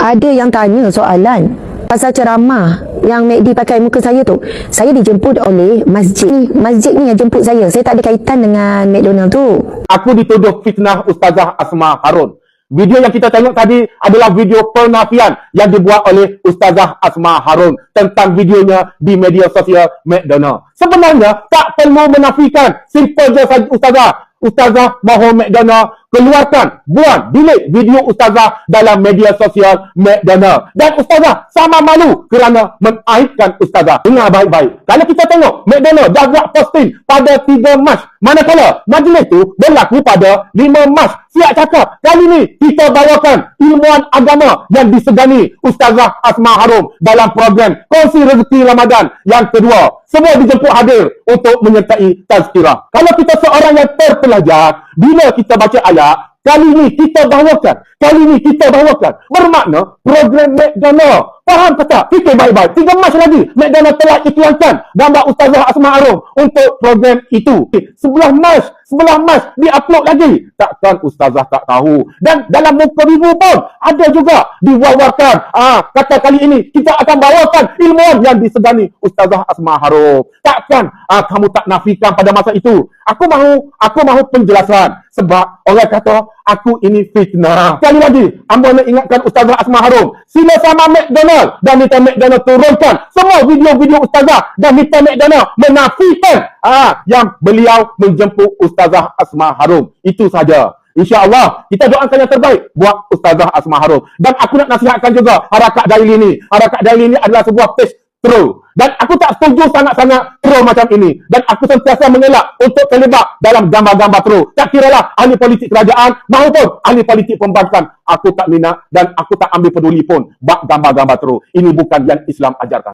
Ada yang tanya soalan pasal ceramah yang Mekdi pakai muka saya tu. Saya dijemput oleh masjid ni. Masjid ni yang jemput saya. Saya tak ada kaitan dengan McDonald tu. Aku dituduh fitnah Ustazah Asma Harun. Video yang kita tengok tadi adalah video penafian yang dibuat oleh Ustazah Asma Harun tentang videonya di media sosial McDonald. Sebenarnya tak perlu menafikan. Simple je saja Ustazah. Ustazah mahu McDonald keluarkan, buang, delete video Ustazah dalam media sosial McDonald. Dan Ustazah sama malu kerana menaibkan Ustazah. Dengar baik-baik. Kalau kita tengok, McDonald dah buat posting pada 3 Mac. Manakala majlis tu berlaku pada 5 Mac. Siap cakap, kali ni kita bawakan ilmuwan agama yang disegani Ustazah Asma Harum dalam program Kongsi Rezeki Ramadan yang kedua. Semua dijemput hadir untuk menyertai tazkirah. Kalau kita seorang yang terpelajar, bila kita baca ayat, kali ni kita bawakan, kali ni kita bawakan. Bermakna program McDonald. Faham ke tak? Fikir baik-baik. Tiga Mac lagi, McDonald telah iklankan gambar Ustazah Asma Harum untuk program itu. Sebelah Mac, sebelah Mac diupload lagi. Takkan Ustazah tak tahu. Dan dalam muka minggu pun ada juga diwawarkan. Ah, kata kali ini kita akan bawakan ilmuwan yang disegani Ustazah Asma Harum. Takkan ah, kamu tak nafikan pada masa itu. Aku mahu aku mahu penjelasan sebab orang kata aku ini fitnah. Sekali lagi, amba nak ingatkan Ustazah Asma Harum. Sila sama McDonald dan minta McDonald turunkan semua video-video Ustazah dan minta McDonald menafikan ah, yang beliau menjemput Ustazah Asma Harum. Itu saja. InsyaAllah, kita doakan yang terbaik buat Ustazah Asma Harum. Dan aku nak nasihatkan juga Harakat Daily ni. Harakat Daily ni adalah sebuah page troll. Dan aku tak setuju sangat-sangat troll macam ini. Dan aku sentiasa mengelak untuk terlibat dalam gambar-gambar troll. Tak kiralah ahli politik kerajaan maupun ahli politik pembangkang. Aku tak minat dan aku tak ambil peduli pun bak gambar-gambar troll. Ini bukan yang Islam ajarkan.